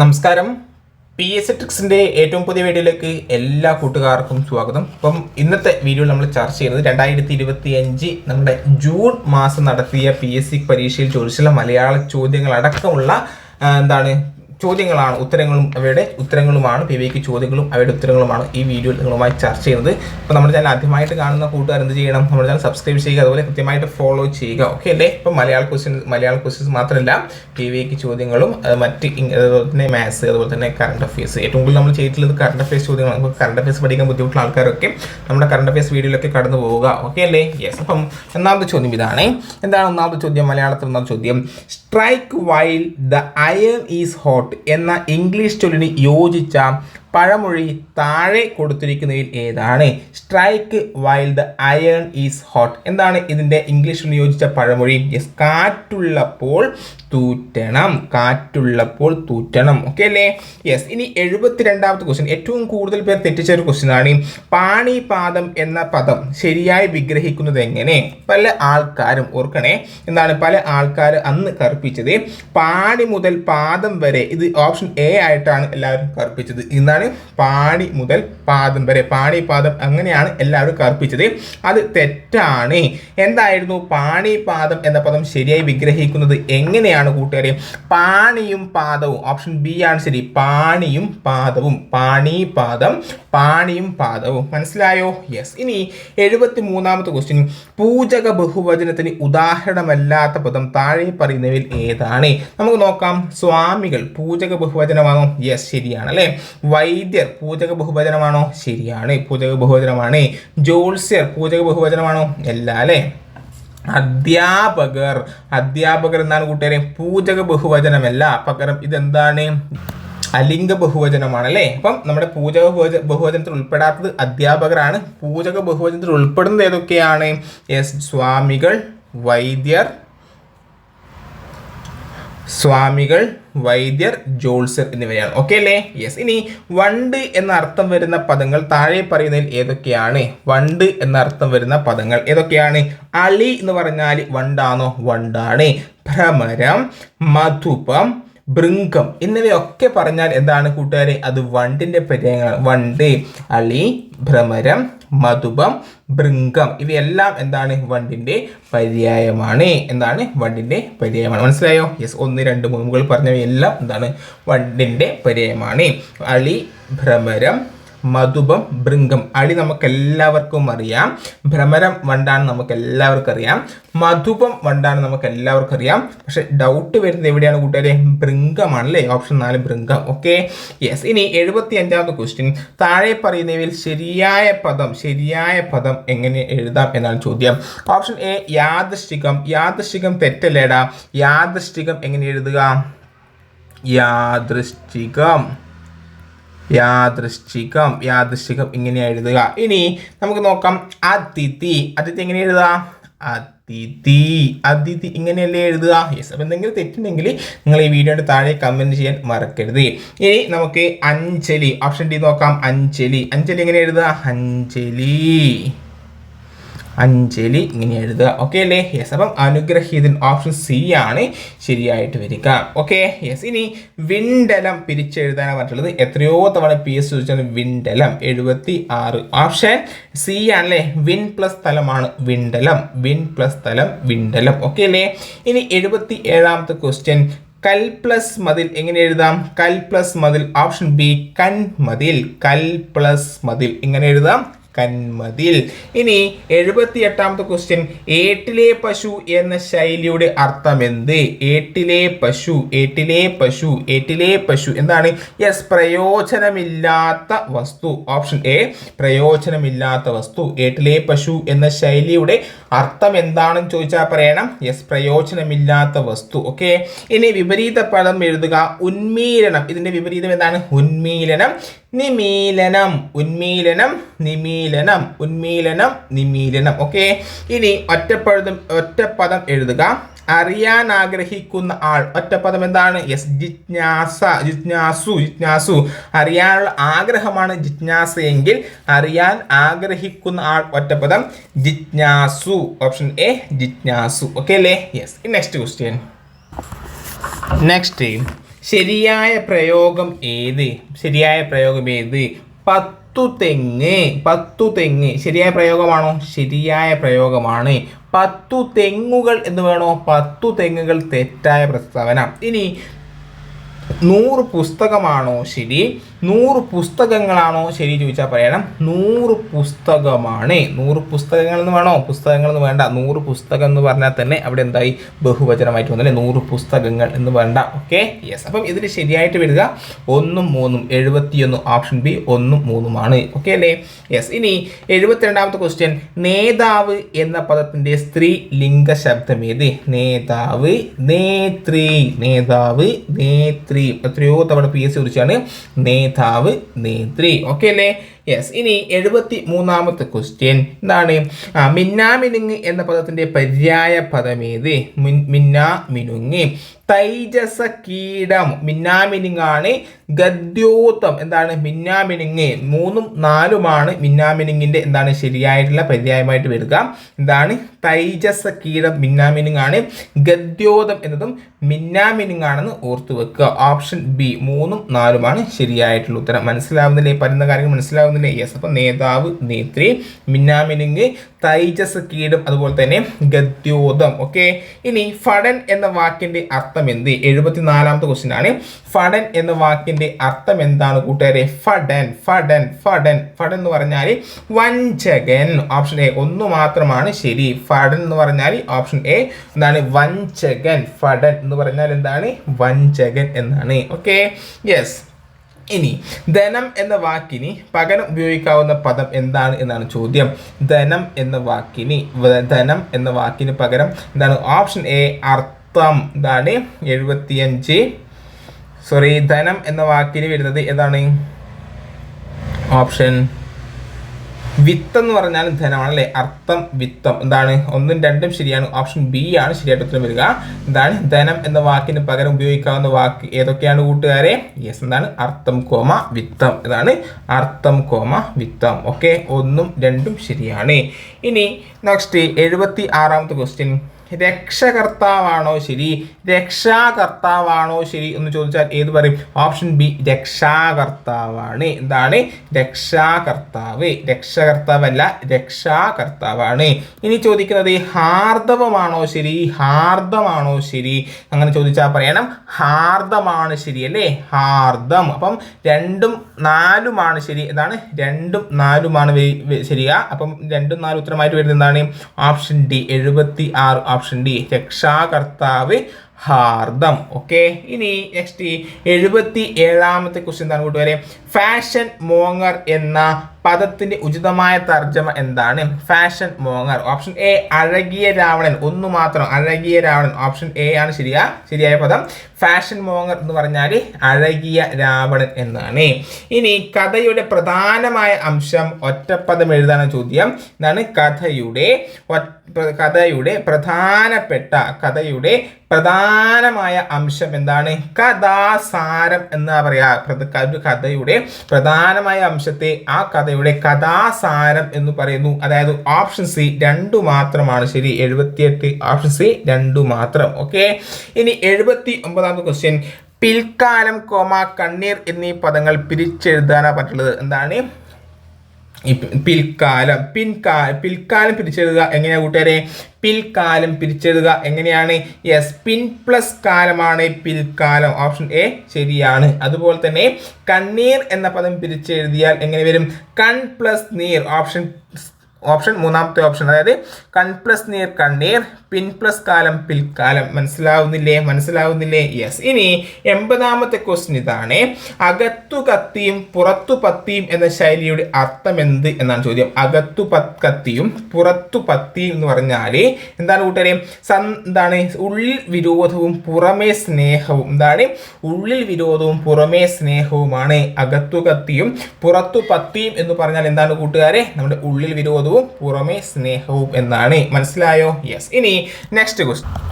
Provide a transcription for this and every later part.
നമസ്കാരം. P S ട്രിക്സിന്റെ ഏറ്റവും പുതിയ വീഡിയോയിലേക്ക് എല്ലാ കൂട്ടുകാർക്കും സ്വാഗതം. അപ്പം ഇന്നത്തെ വീഡിയോ നമ്മൾ ചർച്ച ചെയ്യുന്നത് രണ്ടായിരത്തി ഇരുപത്തി അഞ്ച് നമ്മുടെ ജൂൺ മാസം നടത്തിയ പി എസ് സി പരീക്ഷയിൽ ചോദിച്ചുള്ള മലയാള ചോദ്യങ്ങളടക്കമുള്ള എന്താണ് ചോദ്യങ്ങളാണ് ഉത്തരങ്ങളും അവയുടെ ഉത്തരങ്ങളുമാണ് പി വിക്ക് ചോദ്യങ്ങളും അവയുടെ ഉത്തരങ്ങളുമാണ് ഈ വീഡിയോയിൽ നിങ്ങളുമായി ചർച്ച ചെയ്യുന്നത്. അപ്പോൾ നമ്മുടെ ചാനൽ ആദ്യമായിട്ട് കാണുന്ന കൂട്ടുകാർ എന്ത് ചെയ്യണം? നമ്മുടെ ചാനൽ സബ്സ്ക്രൈബ് ചെയ്യുക അതുപോലെ കൃത്യമായിട്ട് ഫോളോ ചെയ്യുക. ഓക്കെ അല്ലേ? ഇപ്പം മലയാള ക്വസ്റ്റ്യൻ മലയാള ക്വസ്റ്റ്യൻസ് മാത്രമല്ല പി വിക്ക് ചോദ്യങ്ങളും മറ്റ് അതുപോലെ തന്നെ മാത്സ് അതുപോലെ തന്നെ കറണ്ട് അഫയേഴ്സ് ഏറ്റവും കൂടുതൽ നമ്മൾ ചെയ്തിട്ടുള്ളത് കറണ്ട് അഫയേഴ്സ് ചോദ്യങ്ങളാണ്. നമുക്ക് കറണ്ട് അഫയേഴ്സ് പഠിക്കാൻ ബുദ്ധിമുട്ടുള്ള ആൾക്കാരൊക്കെ നമ്മുടെ കറണ്ട് അഫയേഴ്സ് വീഡിയോയിലൊക്കെ കടന്നു പോവുക. ഓക്കെ അല്ലേ? യെസ് അപ്പം ഒന്നാമത്തെ ചോദ്യം ഇതാണ്. എന്താണ് ഒന്നാമത്തെ ചോദ്യം? മലയാളത്തിൽ ഒന്നാമത്തെ ചോദ്യം. Strike while the iron is hot എന്ന ഇംഗ്ലീഷ് ചൊല്ലിന് യോജിച്ച പഴമൊഴി താഴെ കൊടുത്തിരിക്കുന്നതിൽ ഏതാണ്? Strike while the iron is hot എന്താണ് ഇതിന്റെ ഇംഗ്ലീഷിൽ യോജിച്ച പഴമൊഴി? യെസ് കാറ്റുള്ളപ്പോൾ തൂറ്റണം. കാറ്റുള്ളപ്പോൾ തൂറ്റണം. ഓക്കെ അല്ലേ? യെസ് ഇനി എഴുപത്തിരണ്ടാമത്തെ ക്വസ്റ്റ്യൻ ഏറ്റവും കൂടുതൽ പേർ തെറ്റിച്ച ഒരു ക്വസ്റ്റ്യനാണ് പാണിപാദം എന്ന പദം ശരിയായി വിഗ്രഹിക്കുന്നത് എങ്ങനെ? പല ആൾക്കാരും ഓർക്കണേ. എന്താണ് പല ആൾക്കാർ അന്ന് കറുപ്പിച്ചത്? പാണി മുതൽ പാദം വരെ. ഇത് ഓപ്ഷൻ എ ആയിട്ടാണ് എല്ലാവരും കറുപ്പിച്ചത്. ഇന്നാണ് പാണി മുതൽ പാദം വരെ. പാണി പാദം അങ്ങനെയാണ് എല്ലാവരും കറുപ്പിച്ചത്. അത് തെറ്റാണ്. എന്തായിരുന്നു? പാണി പാദം എന്ന പദം ശരിയായി വിഗ്രഹിക്കുന്നത് എങ്ങനെയാണ് കൂട്ടുകാരെ? പാണിയും പാദവും. ഓപ്ഷൻ ബി ആണ് ശരി. പാണിയും പാദവും. പാണി പാദം പാണിയും പാദവും. മനസ്സിലായോ? യെസ് ഇനി എഴുപത്തി മൂന്നാമത്തെ ക്വസ്റ്റ്യൻ പൂജക ബഹുവചനത്തിന് ഉദാഹരണമല്ലാത്ത പദം താഴെ പറയുന്നവയിൽ ഏതാണ്? നമുക്ക് നോക്കാം. സ്വാമികൾ പൂജക ബഹുവചനമാകും യെസ് ശരിയാണ് അല്ലേ വൈദ്യർ പൂജക ബഹുവചനമാണോ? ശരിയാണ്. പൂജക ബഹുവചനമാണ്. ജോത്സ്യർ പൂജക ബഹുവചനമാണോ? അല്ല അല്ലേ? അധ്യാപകർ. അധ്യാപകർ എന്നാണ് കൂട്ടുകാരെ? പൂജക ബഹുവചനമല്ല. പകരം ഇതെന്താണ്? അലിംഗ ബഹുവചനമാണ് അല്ലേ? അപ്പം നമ്മുടെ പൂജക ബഹുവച ബഹുവചനത്തിൽ ഉൾപ്പെടാത്തത് അധ്യാപകരാണ്. പൂജക ബഹുവചനത്തിൽ ഉൾപ്പെടുന്നത് ഏതൊക്കെയാണ്? എസ് സ്വാമികൾ വൈദ്യർ സ്വാമികൾ വൈദ്യർ ജോൾസർ എന്നിവയാണ്. ഓക്കെ അല്ലേ? യെസ് ഇനി വണ്ട് എന്ന അർത്ഥം വരുന്ന പദങ്ങൾ താഴെ പറയുന്നതിൽ ഏതൊക്കെയാണ്? വണ്ട് എന്ന അർത്ഥം വരുന്ന പദങ്ങൾ ഏതൊക്കെയാണ്? അളി എന്ന് പറഞ്ഞാൽ വണ്ടാണോ? വണ്ടാണ്. ഭ്രമരം മധുപം ഭൃംഗം എന്നിവയൊക്കെ പറഞ്ഞാൽ എന്താണ് കൂട്ടുകാരെ? അത് വണ്ടിന്റെ പര്യങ്ങൾ വണ്ട് അളി ഭ്രമരം മധുപം ബൃങ്കം ഇവയെല്ലാം എന്താണ്? വണ്ടിന്റെ പര്യായമാണ്. എന്താണ്? വണ്ടിന്റെ പര്യായമാണ്. മനസ്സിലായോ? യെസ് ഒന്ന് രണ്ട് മൂന്ന് മുകളിൽ പറഞ്ഞവയെല്ലാം എന്താണ്? വണ്ടിന്റെ പര്യായമാണ്. അളി ഭ്രമരം മധുപം ഭൃംഗം. അടി നമുക്ക് എല്ലാവർക്കും അറിയാം. ഭ്രമരം വണ്ടാണ് നമുക്ക് എല്ലാവർക്കും അറിയാം. മധുപം വണ്ടാണ് നമുക്ക് എല്ലാവർക്കും അറിയാം. പക്ഷെ ഡൗട്ട് വരുന്നത് എവിടെയാണ് കൂട്ടുകാരെ? ഭൃംഗമാണ് അല്ലേ ഓപ്ഷൻ നാല് ഭൃംഗം. ഓക്കെ യെസ് ഇനി എഴുപത്തി അഞ്ചാമത്തെ ക്വസ്റ്റ്യൻ താഴെ പറയുന്നവയിൽ ശരിയായ പദം ശരിയായ പദം എങ്ങനെ എഴുതാം എന്നാണ് ചോദ്യം. Option A യാദൃശ്ചികം. യാദൃശ്ചികം തെറ്റല്ലേടാ? യാദൃശ്ചികം എങ്ങനെ എഴുതുക? യാദൃശ്ചികം. യാദൃശ്ചികം യാദൃശ്ചികം ഇങ്ങനെ എഴുതുക. ഇനി നമുക്ക് നോക്കാം. അതിഥി. അതിഥി എങ്ങനെ എഴുതുക? അതിഥി. അതിഥി ഇങ്ങനെയല്ലേ എഴുതുക? യെസ് അപ്പം എന്തെങ്കിലും തെറ്റുണ്ടെങ്കിൽ നിങ്ങൾ ഈ വീഡിയോയുടെ താഴെ കമന്റ് ചെയ്യാൻ മറക്കരുത്. ഇനി നമുക്ക് അഞ്ജലി. ഓപ്ഷൻ ഡി നോക്കാം. അഞ്ജലി. അഞ്ജലി എങ്ങനെ എഴുതുക? അഞ്ജലി. അഞ്ജലി ഇങ്ങനെ എഴുതുക. ഓക്കെ അല്ലേ? യെസ് അപ്പം അനുഗ്രഹീതൻ ഓപ്ഷൻ സി ആണ്. ശരിയായിട്ട് വരിക. ഓക്കെ യെസ് ഇനി വിണ്ടലം പിരിച്ചെഴുതാനാണ് പറഞ്ഞിട്ടുള്ളത്. എത്രയോ തവണ പി എസ് ചോദിച്ചാൽ വിണ്ടലം. എഴുപത്തി ആറ് ഓപ്ഷൻ സി ആണല്ലേ? വിൻ പ്ലസ് സ്ഥലമാണ് വിണ്ടലം. വിൻ പ്ലസ് സ്ഥലം വിണ്ടലം. ഓക്കെ അല്ലേ? ഇനി എഴുപത്തി ഏഴാമത്തെ ക്വസ്റ്റ്യൻ കൽ പ്ലസ് മതിൽ എങ്ങനെ എഴുതാം? കൽ പ്ലസ് മതിൽ ഓപ്ഷൻ ബി കൻ മതിൽ. കൽ പ്ലസ് മതിൽ ഇങ്ങനെ എഴുതാം? കന്മതിൽ ഇനി എഴുപത്തി എട്ടാമത്തെ ക്വസ്റ്റ്യൻ ഏട്ടിലെ പശു എന്ന ശൈലിയുടെ അർത്ഥം എന്ത് ഏട്ടിലെ പശു ഏട്ടിലെ പശു ഏട്ടിലെ പശു. എന്താണ്? യെസ് പ്രയോജനമില്ലാത്ത വസ്തു. ഓപ്ഷൻ എ പ്രയോജനമില്ലാത്ത വസ്തു. ഏട്ടിലെ പശു എന്ന ശൈലിയുടെ അർത്ഥം എന്താണെന്ന് ചോദിച്ചാൽ പറയണം. യെസ് പ്രയോജനമില്ലാത്ത വസ്തു. ഓക്കെ ഇനി വിപരീത പദം എഴുതുക. ഉന്മീലനം. ഇതിന്റെ വിപരീതം എന്താണ്? ഉന്മീലനം. നിമീലനം ഉന്മീലനം നിമീലനം ഉന്മീലനം നിമീലനം. ഓക്കെ ഇനി ഒറ്റപ്പഴുതും ഒറ്റപ്പദം എഴുതുക. അറിയാൻ ആഗ്രഹിക്കുന്ന ആൾ ഒറ്റപ്പദം എന്താണ്? യെസ് ജിജ്ഞാസ ജിജ്ഞാസു ജിജ്ഞാസു. അറിയാനുള്ള ആഗ്രഹമാണ് ജിജ്ഞാസയെങ്കിൽ അറിയാൻ ആഗ്രഹിക്കുന്ന ആൾ ഒറ്റപ്പദം ജിജ്ഞാസു. ഓപ്ഷൻ എ ജിജ്ഞാസു. ഓക്കെ അല്ലേ? യെസ് നെക്സ്റ്റ് ക്വസ്റ്റ്യൻ നെക്സ്റ്റ് ശരിയായ പ്രയോഗം ഏത്? ശരിയായ പ്രയോഗം ഏത്? പത്തു തെങ്ങ്. പത്തു തെങ്ങ്. ശരിയായ പ്രയോഗമാണോ? ശരിയായ പ്രയോഗമാണ്. പത്തു തെങ്ങുകൾ എന്ന് വേണോ? പത്തു തെങ്ങുകൾ തെറ്റായ പ്രസ്താവന. ഇനി നൂറ് പുസ്തകമാണോ ശരി? നൂറ് പുസ്തകങ്ങളാണോ ശരി ചോദിച്ചാൽ പറയണം. നൂറ് പുസ്തകമാണ്. നൂറ് പുസ്തകങ്ങൾ എന്ന് വേണോ? പുസ്തകങ്ങൾ വേണ്ട. നൂറ് പുസ്തകം എന്ന് പറഞ്ഞാൽ തന്നെ അവിടെ എന്തായി? ബഹുവചനമായിട്ട് വന്നല്ലേ? നൂറ് പുസ്തകങ്ങൾ എന്ന് വേണ്ട. ഓക്കെ യെസ് അപ്പം ഇതിൽ ശരിയായിട്ട് വരിക ഒന്നും മൂന്നും എഴുപത്തിയൊന്ന് ഓപ്ഷൻ ബി ഒന്നും മൂന്നുമാണ് ഓക്കെ അല്ലേ? യെസ് ഇനി എഴുപത്തിരണ്ടാമത്തെ ക്വസ്റ്റ്യൻ നേതാവ് എന്ന പദത്തിന്റെ സ്ത്രീ ലിംഗ ശബ്ദം ഏത്? നേതാവ് നേത്രി നേതാവ് നേത്രി. എത്രയോ തവണ പി എസ് സി കുറിച്ചാണ്. നേതാവ് നേത്രി. ഓക്കെ അല്ലേ? യെസ് ഇനി എഴുപത്തി മൂന്നാമത്തെ ക്വസ്റ്റ്യൻ എന്താണ് മിന്നാമിനുങ്ങ് എന്ന പദത്തിന്റെ പര്യായ പദം ഏത് മിന്നാ മിനുങ്ങ് തൈജസ കീടം മിന്നാമിനുങ്ങാണ്. ഗദ്യോത്തം എന്താണ്? മിന്നാമിനുങ്ങ്. മൂന്നും നാലുമാണ് മിന്നാമിനുങ്ങിന്റെ എന്താണ്? ശരിയായിട്ടുള്ള പര്യായമായിട്ട് വരിക. എന്താണ്? തൈജസ കീടം മിന്നാമിനുങ്ങാണ്. ഗദ്യോതം എന്നതും മിന്നാമിനുങ്ങാണെന്ന് ഓർത്തു വെക്കുക. ഓപ്ഷൻ ബി മൂന്നും നാലുമാണ് ശരിയായിട്ടുള്ള ഉത്തരം. മനസ്സിലാവുന്നില്ലേ? പറയുന്ന കാര്യങ്ങൾ മനസ്സിലാവുന്നില്ലേ യെസ്. അപ്പം നേതാവ് നേത്രി മിന്നാമിനിങ് തൈജസ് കീടം അതുപോലെ തന്നെ ഗദ്യോതം ഓക്കെ? ഇനി ഫടൻ എന്ന വാക്കിന്റെ അർത്ഥം എന്ത്? എഴുപത്തിനാലാമത്തെ ക്വസ്റ്റ്യൻ ആണ്. ഫടൻ എന്ന വാക്കിന്റെ അർത്ഥം എന്താണ് കൂട്ടുകാരെ? ഫടൻ ഫടൻ ഫടൻ. ഫടൻ എന്ന് പറഞ്ഞാൽ വഞ്ചകൻ. ഓപ്ഷൻ എ ഒന്ന് മാത്രമാണ് ശരി. ഫടൻ എന്ന് പറഞ്ഞാൽ ഓപ്ഷൻ എ എന്താണ്? വഞ്ചകൻ. ഫടൻ എന്ന് പറഞ്ഞാൽ എന്താണ്? വഞ്ചകൻ എന്നാണ്. ഓക്കെ? യെസ്. ഇനി ധനം എന്ന വാക്കിന് പകരം ഉപയോഗിക്കാവുന്ന പദം എന്താണ് എന്നാണ് ചോദ്യം. ധനം എന്ന വാക്കിന് ധനം എന്ന വാക്കിന് പകരം എന്താണ്? ഓപ്ഷൻ എ അർത്ഥം. എന്താണ് എഴുപത്തിയഞ്ച്. സോറി ധനം എന്ന വാക്കിന് വരുന്നത് എന്താണ്? ഓപ്ഷൻ വിത്ത് എന്ന് പറഞ്ഞാൽ ധനമാണ് അല്ലേ അർത്ഥം വിത്തം. എന്താണ്? ഒന്നും രണ്ടും ശരിയാണ്. ഓപ്ഷൻ ബി ആണ് ശരിയായിട്ട് ഉത്തരം വരിക. എന്താണ്? ധനം എന്ന വാക്കിന് പകരം ഉപയോഗിക്കാവുന്ന വാക്ക് ഏതൊക്കെയാണ് കൂട്ടുകാരെ? യെസ് എന്താണ്? അർത്ഥം കോമ വിത്തം. ഇതാണ് അർത്ഥം കോമ വിത്തം. ഓക്കെ ഒന്നും രണ്ടും ശരിയാണ്. ഇനി നെക്സ്റ്റ് എഴുപത്തി ആറാമത്തെ ക്വസ്റ്റ്യൻ രക്ഷകർത്താവാണോ ശരി? രക്ഷാകർത്താവാണോ ശരി എന്ന് ചോദിച്ചാൽ ഏത് പറയും? ഓപ്ഷൻ ബി രക്ഷാകർത്താവാണ്. എന്താണ്? രക്ഷാകർത്താവ്. രക്ഷകർത്താവല്ല രക്ഷാകർത്താവാണ്. ഇനി ചോദിക്കുന്നത് ഹാർദവമാണോ ശരി? ഹാർദമാണോ ശരി? അങ്ങനെ ചോദിച്ചാൽ പറയണം ഹാർദമാണ് ശരി അല്ലേ? ഹാർദം. അപ്പം രണ്ടും നാലുമാണ് ശരി. എന്താണ്? രണ്ടും നാലുമാണ് ശരിയാ. അപ്പം രണ്ടും നാലും ഉത്തരമായിട്ട് വരുന്നത് എന്താണ്? ഓപ്ഷൻ ഡി എഴുപത്തി ആറ് ഓപ്ഷൻ ഡി രക്ഷാകർത്താവ് ഹാർദം. ഓക്കെ ഇനി നെക്സ്റ്റ് എഴുപത്തി ഏഴാമത്തെ ക്വസ്റ്റ്യൻ എന്താണ് കൂട്ടുകാരെ? ഫാഷൻ മോങ്ങർ എന്ന പദത്തിന്റെ ഉചിതമായ തർജമ എന്താണ്? Fashion monger. ഓപ്ഷൻ എ അഴകിയ രാവണൻ. ഒന്ന് മാത്രം അഴകിയ രാവണൻ. ഓപ്ഷൻ എ ആണ് ശരിയാ ശരിയായ പദം. ഫാഷൻ മോങ്ങർ എന്ന് പറഞ്ഞാൽ അഴകിയ രാവണൻ എന്നാണ്. ഇനി കഥയുടെ പ്രധാനമായ അംശം ഒറ്റപ്പദം എഴുതാന ചോദ്യം. എന്താണ് കഥയുടെ കഥയുടെ പ്രധാനപ്പെട്ട കഥയുടെ പ്രധാനമായ അംശം എന്താണ്? കഥാസാരം എന്ന് പറയാ. കഥയുടെ പ്രധാനമായ അംശത്തെ ആ കഥയുടെ കഥാസാരം എന്ന് പറയുന്നു. അതായത് ഓപ്ഷൻ സി രണ്ടു മാത്രമാണ് ശരി. എഴുപത്തിയെട്ട് ഓപ്ഷൻ സി രണ്ടു മാത്രം. ഓക്കെ ഇനി എഴുപത്തി ഒമ്പതാമത്തെ ക്വസ്റ്റ്യൻ പിൽക്കാലം കോമ കണ്ണീർ എന്നീ പദങ്ങൾ പിരിച്ചെഴുതാനാണ് പറ്റുള്ളത്. എന്താണ്? പിൽക്കാലം പിൻകാ പിൽക്കാലം പിരിച്ചെഴുതുക എങ്ങനെയാണ് കൂട്ടുകാരെ? പിൽക്കാലം പിരിച്ചെഴുതുക എങ്ങനെയാണ്? യെസ് പിൻ പ്ലസ് കാലമാണ് പിൽക്കാലം. ഓപ്ഷൻ എ ശരിയാണ്. അതുപോലെ തന്നെ കണ്ണീർ എന്ന പദം പിരിച്ചെഴുതിയാൽ എങ്ങനെ വരും? കൺ പ്ലസ് നീർ. ഓപ്ഷൻ ഓപ്ഷൻ മൂന്നാമത്തെ ഓപ്ഷൻ അതായത് കൺ പ്ലസ് നീർ കണ്ണീർ പിൻ പ്ലസ് കാലം പിൽക്കാലം മനസ്സിലാവുന്നില്ലേ? മനസ്സിലാവുന്നില്ലേ? യെസ് ഇനി എൺപതാമത്തെ ക്വസ്റ്റ്യൻ ഇതാണ്. അകത്തു കത്തിയും പുറത്തു പത്തിയും എന്ന ശൈലിയുടെ അർത്ഥം എന്ത് എന്നാണ് ചോദ്യം. അകത്തു പ- കത്തിയും പുറത്തു പത്തിയും എന്ന് പറഞ്ഞാൽ എന്താണ് കൂട്ടുകാരെ? സൻ എന്താണ്? ഉള്ളിൽ വിരോധവും പുറമേ സ്നേഹവും. എന്താണ്? ഉള്ളിൽ വിരോധവും പുറമേ സ്നേഹവുമാണ്. അകത്തു കത്തിയും പുറത്തു പത്തിയും എന്ന് പറഞ്ഞാൽ എന്താണ് കൂട്ടുകാരെ? നമ്മുടെ ഉള്ളിൽ വിരോധവും പുറമേ സ്നേഹവും എന്നാണ്. മനസ്സിലായോ? യെസ് ഇനി നെക്സ്റ്റ് ക്വസ്റ്റ്യൻ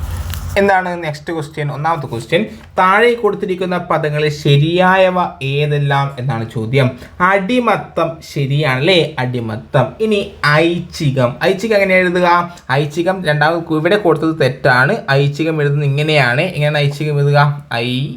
എന്താണ് നെക്സ്റ്റ് ക്വസ്റ്റ്യൻ ഒന്നാമത്തെ ക്വസ്റ്റ്യൻ താഴെ കൊടുത്തിരിക്കുന്ന പദങ്ങളിൽ ശരിയായവ ഏതെല്ലാം എന്നാണ് ചോദ്യം. അടിമത്തം ശരിയാണല്ലേ? അടിമത്തം. ഇനി ഐച്ഛികം. ഐച്ഛികം എങ്ങനെ എഴുതുക? ഐച്ഛികം രണ്ടാമത് ഇവിടെ കൊടുത്തത് തെറ്റാണ്. ഐച്ഛികം എഴുതുന്നത് ഇങ്ങനെയാണ്. എങ്ങനെയാണ് ഐച്ഛികം എഴുതുക? ഐ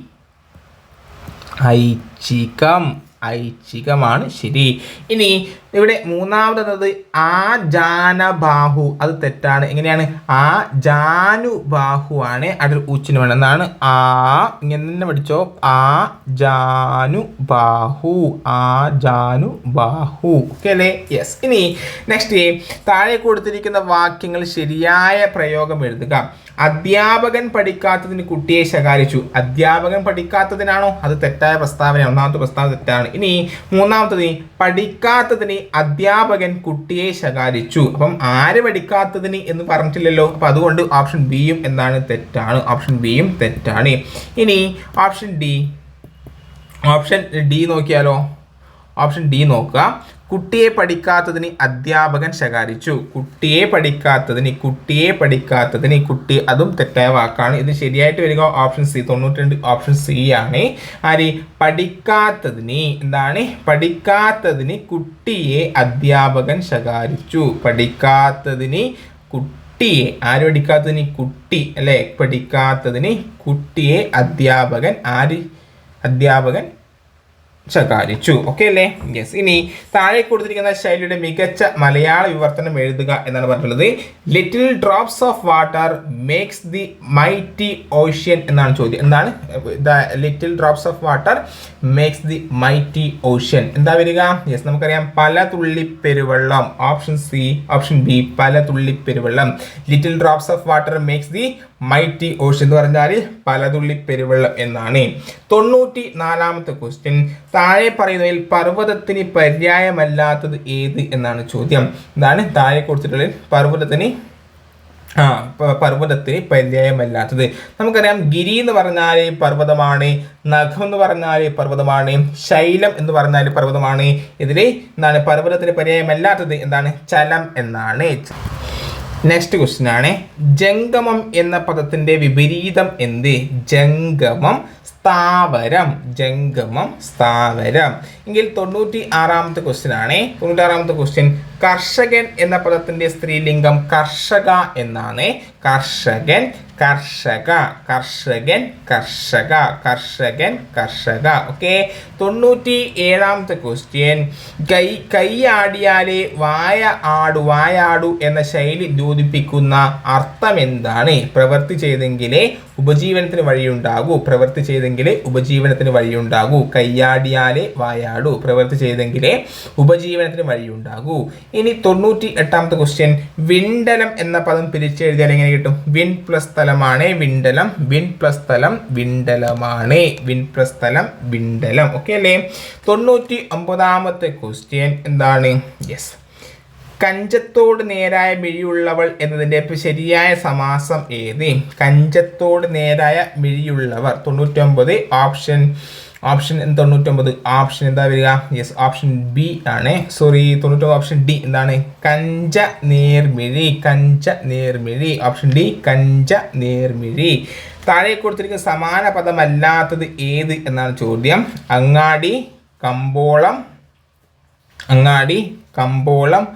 ഐച്ഛികം. ഐച്ഛികമാണ് ശരി. ഇനി ഇവിടെ മൂന്നാമതെന്നത് ആ ജാനബാഹു. അത് തെറ്റാണ്. എങ്ങനെയാണ്? ആ ജാനുബാഹു ആണ് അതിൽ ഉച്ചിന് വേണം എന്നാണ് ആ ഇങ്ങനെ തന്നെ പഠിച്ചോ. ആ ജാനുബാഹു. ആ ജാനുബാഹു. ഓക്കെ അല്ലേ? യെസ് ഇനി നെക്സ്റ്റ് താഴെ കൊടുത്തിരിക്കുന്ന വാക്യങ്ങൾ ശരിയായ പ്രയോഗം എഴുതുക. അധ്യാപകൻ പഠിക്കാത്തതിന് കുട്ടിയെ ശകാരിച്ചു. അധ്യാപകൻ പഠിക്കാത്തതിനാണോ? അത് തെറ്റായ പ്രസ്താവന ഒന്നാമത്തെ പ്രസ്താവന തെറ്റാണ്. ഇനി മൂന്നാമത്തത് പഠിക്കാത്തതിന് അധ്യാപകൻ കുട്ടിയെ ശകാരിച്ചു. അപ്പം ആര് പഠിക്കാത്തതിന് എന്ന് പറഞ്ഞിട്ടില്ലല്ലോ. അപ്പം അതുകൊണ്ട് ഓപ്ഷൻ ബിയും എന്താണ്? തെറ്റാണ്. ഓപ്ഷൻ ബിയും തെറ്റാണ്. ഇനി ഓപ്ഷൻ ഡി ഓപ്ഷൻ ഡി നോക്കിയാലോ? ഓപ്ഷൻ ഡി നോക്കുക. കുട്ടിയെ പഠിക്കാത്തതിന് അധ്യാപകൻ ശകാരിച്ചു. കുട്ടിയെ പഠിക്കാത്തതിന് കുട്ടിയെ പഠിക്കാത്തതിന് കുട്ടി അതും തെറ്റായ വാക്കാണ്. ഇത് ശരിയായിട്ട് വരിക. ഓപ്ഷൻ സി തൊണ്ണൂറ്റി ഓപ്ഷൻ സി ആണ്. ആര്? പഠിക്കാത്തതിന്. എന്താണ്? പഠിക്കാത്തതിന് കുട്ടിയെ അധ്യാപകൻ ശകാരിച്ചു. പഠിക്കാത്തതിന് കുട്ടിയെ ആര് പഠിക്കാത്തതിന് കുട്ടി അല്ലെ? പഠിക്കാത്തതിന് കുട്ടിയെ അധ്യാപകൻ ആര്? അധ്യാപകൻ ശകാരിച്ചു ഓക്കെ അല്ലേ? യെസ് ഇനി താഴെ കൊടുത്തിരിക്കുന്ന ശൈലിയുടെ മികച്ച മലയാള വിവർത്തനം എഴുതുക എന്നാണ് പറഞ്ഞിട്ടുള്ളത്. Little drops of water makes the mighty ocean എന്നാണ് ചോദ്യം. എന്താണ്? The little drops of water makes the mighty ocean എന്താ വരിക? യെസ് നമുക്കറിയാം. പല തുള്ളി പെരുവെള്ളം. ഓപ്ഷൻ സി ഓപ്ഷൻ ബി പല തുള്ളി പെരുവെള്ളം. Little drops of water makes the mighty ocean എന്ന് പറഞ്ഞാൽ പലതുള്ളി പെരുവെള്ളം എന്നാണ്. തൊണ്ണൂറ്റി നാലാമത്തെ ക്വസ്റ്റ്യൻ താഴെ പറയുന്നതിൽ പർവതത്തിന് പര്യായമല്ലാത്തത് ഏത് എന്നാണ് ചോദ്യം. എന്താണ് താഴെ കൊടുത്തിട്ടുള്ളത് പർവതത്തിന് ആ പർവതത്തിന് പര്യായമല്ലാത്തത്. നമുക്കറിയാം ഗിരി എന്ന് പറഞ്ഞാൽ പർവതമാണ് നഖം എന്ന് പറഞ്ഞാൽ പർവതമാണ് ശൈലം എന്ന് പറഞ്ഞാൽ പർവതമാണ്. ഇതിൽ എന്താണ്? പർവതത്തിന് പര്യായമല്ലാത്തത് എന്താണ്? ചലം എന്നാണ്. നെക്സ്റ്റ് ക്വസ്റ്റ്യൻ ആണ്. ജംഗമം എന്ന പദത്തിന്റെ വിപരീതം എന്ത്? ജംഗമം സ്ഥാവരം. ജംഗമം സ്ഥാവരം. എങ്കിൽ തൊണ്ണൂറ്റി ആറാമത്തെ ക്വസ്റ്റ്യൻ ആണ്. തൊണ്ണൂറ്റി ആറാമത്തെ ക്വസ്റ്റ്യൻ കർഷകൻ എന്ന പദത്തിന്റെ സ്ത്രീലിംഗം കർഷക എന്നാണ്. കർഷകൻ കർഷക കർഷകൻ കർഷക കർഷകൻ കർഷക. ഓക്കെ തൊണ്ണൂറ്റി ഏഴാമത്തെ ക്വസ്റ്റ്യൻ കൈ കൈയാടിയാലേ വായ ആടു വായാടു എന്ന ശൈലി ദ്യോതിപ്പിക്കുന്ന അർത്ഥം എന്താണ്? പ്രവൃത്തി ചെയ്തെങ്കിലേ ഉപജീവനത്തിന് വഴിയുണ്ടാകൂ. പ്രവൃത്തി ചെയ്തെങ്കിലേ ഉപജീവനത്തിന് വഴിയുണ്ടാകൂ. കയ്യാടിയാലേ വായാടു. പ്രവൃത്തി ചെയ്തെങ്കിലേ ഉപജീവനത്തിന് വഴിയുണ്ടാകൂ. ഇനി തൊണ്ണൂറ്റി എട്ടാമത്തെ ക്വസ്റ്റ്യൻ വിണ്ടലം എന്ന പദം പിരിച്ചെഴുതിയാൽ എങ്ങനെ കിട്ടും? വിൻ പ്ലസ് സ്ഥലമാണ് വിണ്ടലം വിൻ പ്ലസ് സ്ഥലം വിണ്ടലമാണ് വിൻ പ്ലസ് സ്ഥലം വിണ്ടലം ഓക്കെ അല്ലേ? തൊണ്ണൂറ്റി ഒമ്പതാമത്തെ ക്വസ്റ്റ്യൻ എന്താണ്? യെസ് കഞ്ചത്തോട് നേരായ മിഴിയുള്ളവൾ എന്നതിന്റെ ശരിയായ സമാസം ഏത്? കഞ്ചത്തോട് നേരായ മിഴിയുള്ളവർ. തൊണ്ണൂറ്റൊമ്പത് ഓപ്ഷൻ ഓപ്ഷൻ തൊണ്ണൂറ്റൊമ്പത്. ഓപ്ഷൻ എന്താ വരിക? യെസ് ഓപ്ഷൻ ബി ആണ്. സോറി തൊണ്ണൂറ്റൊമ്പത് ഓപ്ഷൻ ഡി എന്താണ്? കഞ്ച നേർമിഴി കഞ്ച നേർമിഴി. ഓപ്ഷൻ ഡി കഞ്ച നേർമിഴി. താഴെ കൊടുത്തിരിക്കുന്ന സമാന പദമല്ലാത്തത് ഏത് എന്നാണ് ചോദ്യം. അങ്ങാടി കമ്പോളം. അങ്ങാടി കമ്പോളം.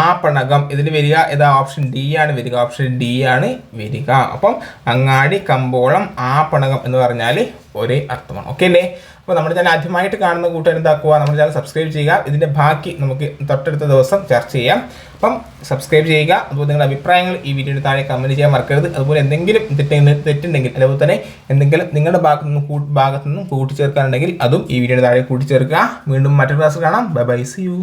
ആപണകം ഇതിൽ വരിക ഏതാ ഓപ്ഷൻ ഡി ആണ് വരിക. ഓപ്ഷൻ ഡി ആണ് വരിക. അപ്പം അങ്ങാടി കമ്പോളം ആ പണകം എന്ന് പറഞ്ഞാൽ ഒരേ അർത്ഥമാണ്. ഓക്കെ അല്ലേ? അപ്പോൾ നമ്മുടെ ചാനൽ ആദ്യമായിട്ട് കാണുന്ന കൂട്ടുകാർ എന്താക്കുക? നമ്മുടെ ചാനൽ സബ്സ്ക്രൈബ് ചെയ്യുക. ഇതിന്റെ ബാക്കി നമുക്ക് തൊട്ടടുത്ത ദിവസം ചർച്ച ചെയ്യാം. അപ്പം സബ്സ്ക്രൈബ് ചെയ്യുക. അതുപോലെ നിങ്ങളുടെ അഭിപ്രായങ്ങൾ ഈ വീഡിയോയുടെ താഴെ കമന്റ് ചെയ്യാൻ മറക്കരുത്. അതുപോലെ എന്തെങ്കിലും തെറ്റ് തെറ്റുണ്ടെങ്കിൽ അതുപോലെ തന്നെ എന്തെങ്കിലും നിങ്ങളുടെ ഭാഗത്തു നിന്നും ഭാഗത്തു നിന്നും കൂട്ടിച്ചേർക്കാനുണ്ടെങ്കിൽ അതും ഈ വീഡിയോയുടെ താഴെ കൂട്ടിച്ചേർക്കുക. വീണ്ടും മറ്റൊരു ക്ലാസ് കാണാം. Bye bye C U